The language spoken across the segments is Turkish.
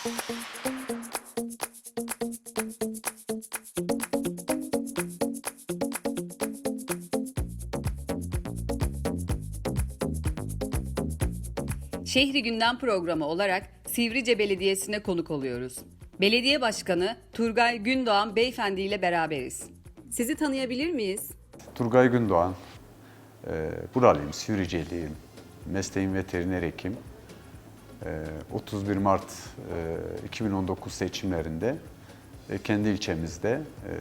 Şehri Gündem programı olarak Sivrice Belediyesi'ne konuk oluyoruz. Belediye Başkanı Turgay Gündoğan Beyefendi ile beraberiz. Sizi tanıyabilir miyiz? Turgay Gündoğan, e, buralıyım, Sivriceliyim, mesleğim veteriner hekim. E, 31 Mart e, 2019 seçimlerinde e, kendi ilçemizde e,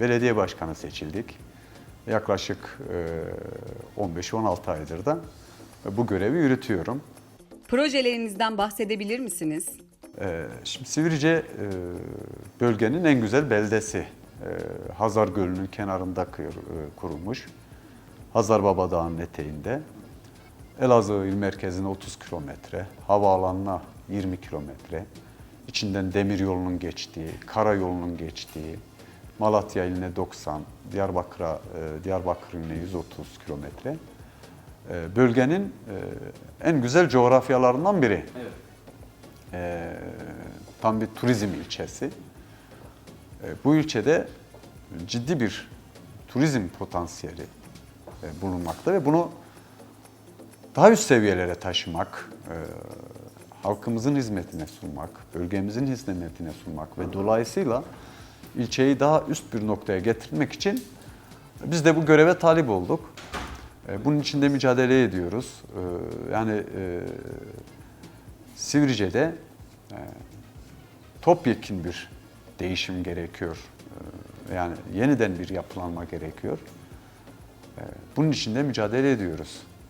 belediye başkanı seçildik. Yaklaşık e, 15-16 aydır da bu görevi yürütüyorum. Projelerinizden bahsedebilir misiniz? Ee, Şimdi Sivrice e, bölgenin en güzel beldesi. Ee, Hazar Gölü'nün kenarında e, kurulmuş. Hazar Baba Dağı'nın eteğinde. Elazığ il merkezine 30 kilometre, havaalanına 20 kilometre, içinden demir yolunun geçtiği, karayolunun geçtiği, Malatya iline 90, Diyarbakır'a, e, Diyarbakır iline 130 kilometre. E, Bölgenin e, en güzel coğrafyalarından biri. Ee, tam bir turizm ilçesi. Bu ilçede ciddi bir turizm potansiyeli e, bulunmakta ve bunu daha üst seviyelere taşımak, e, halkımızın hizmetine sunmak, bölgemizin hizmetine sunmak ve dolayısıyla ilçeyi daha üst bir noktaya getirmek için biz de bu göreve talip olduk. E, Bunun için de mücadele ediyoruz. E, Yani e, Sivrice'de topyekun bir değişim gerekiyor. Yani yeniden bir yapılanma gerekiyor. Bunun için de mücadele ediyoruz.